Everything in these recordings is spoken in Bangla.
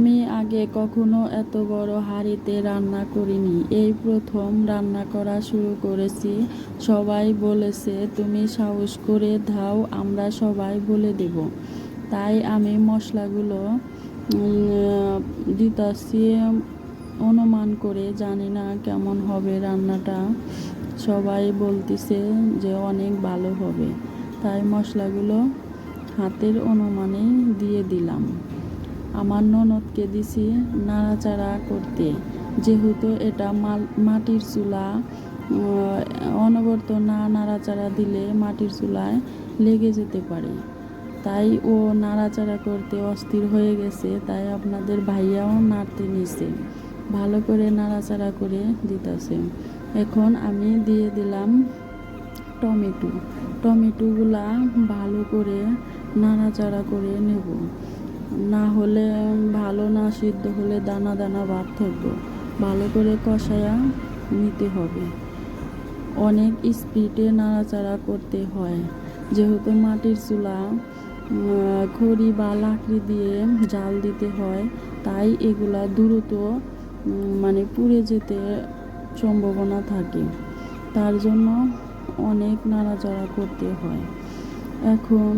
আমি আগে কখনো এত বড় হাঁড়িতে রান্না করিনি। এই প্রথম রান্না করা শুরু করেছি। সবাই বলেছে, তুমি সাহস করে ধাও আমরা সবাই বলে দেব। তাই আমি মশলাগুলো দিতাছি, অনুমান করে জানি না কেমন হবে রান্নাটা। সবাই বলতেছে যে অনেক ভালো হবে। তাই মশলাগুলো হাতের অনুমানে দিয়ে দিলাম। আমার ননদকে দিছি নাড়াচাড়া করতে। যেহেতু এটা মাটির চুলা অনবরত না নাড়াচাড়া দিলে মাটির চুলায় লেগে যেতে পারে। তাই ও নাড়াচাড়া করতে অস্থির হয়ে গেছে, তাই আপনাদের ভাইয়াও নাড়তে নিছে। ভালো করে নাড়াচাড়া করে দিতেছে। এখন আমি দিয়ে দিলাম টমেটো। টমেটোগুলা ভালো করে নাড়াচাড়া করে নেব। হলে ভালো না সিদ্ধ হলে দানা দানা ভাব থাকব ভালো করে কষায়া নিতে হবে। অনেক স্পিডে নাড়াচাড়া করতে হয়। যেহেতু মাটির চুলা খড়ি বা লাকড়ি দিয়ে জাল দিতে হয়, তাই এগুলা দ্রুত মানে পুড়ে যেতে সম্ভাবনা থাকে। তার জন্য অনেক নাড়াচাড়া করতে হয়। এখন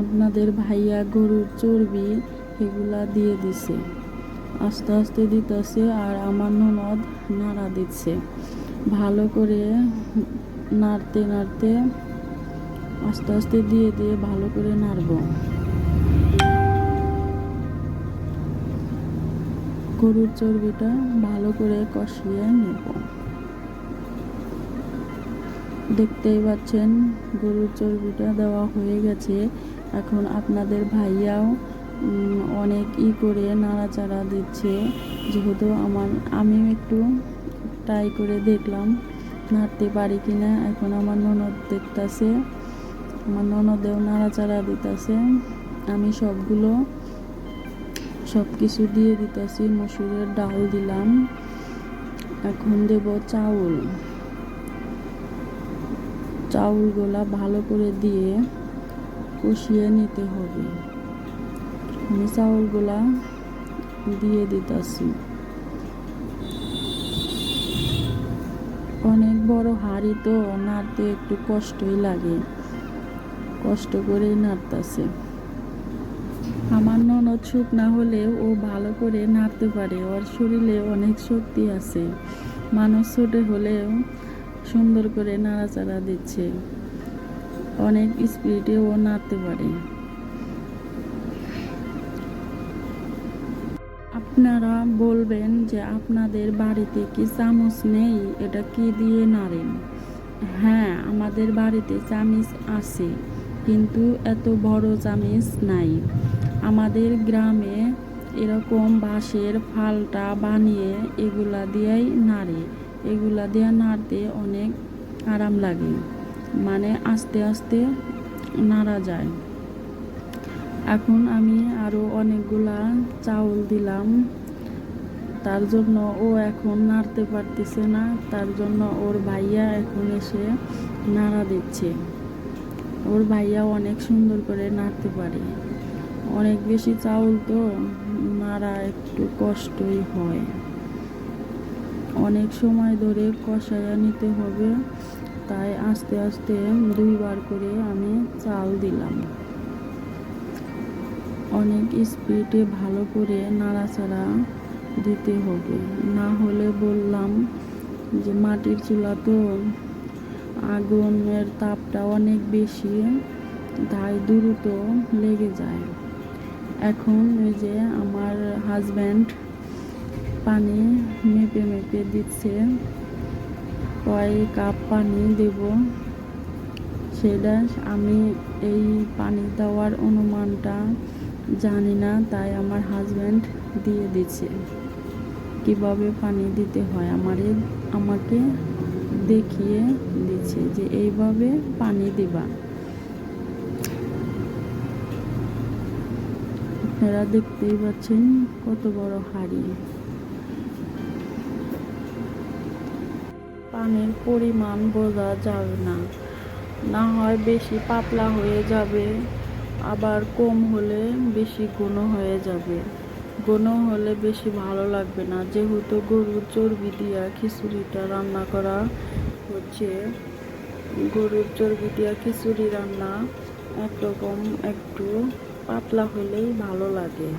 আপনাদের ভাইয়া গরুর চর্বি এগুলা দিয়ে দিছে। আস্তে আস্তে দিতেছে আর আমার ননদ নাড়া দিচ্ছে। ভালো করে নাড়তে নাড়তে আস্তে আস্তে দিয়ে দিয়ে ভালো করে নাড়ব। গরুর চর্বিটা ভালো করে কষিয়ে নেব। দেখতেই পাচ্ছেন গরুর চর্বিটা দেওয়া হয়ে গেছে। এখন আপনাদের ভাইয়াও অনেক ই করে নাড়াচাড়া দিচ্ছে। যেহেতু আমার, আমিও একটু ট্রাই করে দেখলাম, নাড়তে পারি কি না এখন আমার ননদ দেখতাছে, আমার ননদেও নাড়াচাড়া দিতেছে। আমি সবগুলো সব কিছু দিয়ে দিতেছি, মসুরের ডাল দিলাম। এখন দেব চাউল। চাউলগুলা ভালো করে দিয়ে কষিয়ে নিতে হবে। আমি চাউলগুলা দিয়ে দিতেছি। অনেক বড় হাঁড়ি তো নাড়তে একটু কষ্টই লাগে। কষ্ট করেই নাড়তেছে। আমার ননদ সুখ না হলেও ও ভালো করে নাড়তে পারে। ওর শরীরে অনেক শক্তি আছে। মানুষ ছোট হলেও সুন্দর করে নাড়াচাড়া দিচ্ছে। অনেক স্পিডে ও নাড়তে পারে। আপনারা বলবেন যে আপনাদের বাড়িতে কি চামচ নেই? এটা কি দিয়ে নাড়েন? হ্যাঁ আমাদের বাড়িতে চামিচ আছে, কিন্তু এত বড় চামিচ নাই। আমাদের গ্রামে এরকম বাঁশের ফালটা বানিয়ে এগুলা দিয়েই নাড়ে। এগুলা দিয়ে নাড়তে অনেক আরাম লাগে। মানে আস্তে আস্তে নাড়া যায়। এখন আমি আরও অনেকগুলা চাউল দিলাম। তার জন্য ও এখন নাড়তে পারতেছে না, তার জন্য ওর ভাইয়া এখন এসে নাড়া দিচ্ছে। ওর ভাইয়া অনেক সুন্দর করে নাড়তে পারে। অনেক বেশি চাউল তো নাড়া একটু কষ্টই হয়। অনেক সময় ধরে কষায়া নিতে হবে। তাই আস্তে আস্তে দুইবার করে আমি চাল দিলাম। অনেক স্পিডে ভালো করে নাড়াচাড়া দিতে হবে। না হলে বললাম যে মাটির চুলা তো আগুনের তাপটা অনেক বেশি, তাই দ্রুত লেগে যায়। এখন ওই যে আমার হাজব্যান্ড পানি মেপে মেপে দিচ্ছে। কয় কাপ পানি দেব। সেটা আমি এই পানি দেওয়ার অনুমানটা জানি না, তাই আমার হাজব্যান্ড দিয়ে দিচ্ছে। কীভাবে পানি দিতে হয় আমারে, আমাকে দেখিয়ে দিচ্ছে যে এইভাবে পানি দিবা। আপনারা দেখতেই পাচ্ছেন কত বড় হাঁড়ি। পানির পরিমাণ বোঝা যাবে না। না হয় বেশি পাতলা হয়ে যাবে, আবার কম হলে বেশি ঘন হয়ে যাবে। ঘন হলে বেশি ভালো লাগবে না, যেহেতু গরুর চর্বি দিয়া খিচুড়িটা রান্না করা হচ্ছে। গরুর চর্বি দিয়া খিচুড়ি রান্না একরকম একটু পাতলা হলেই ভালো লাগে।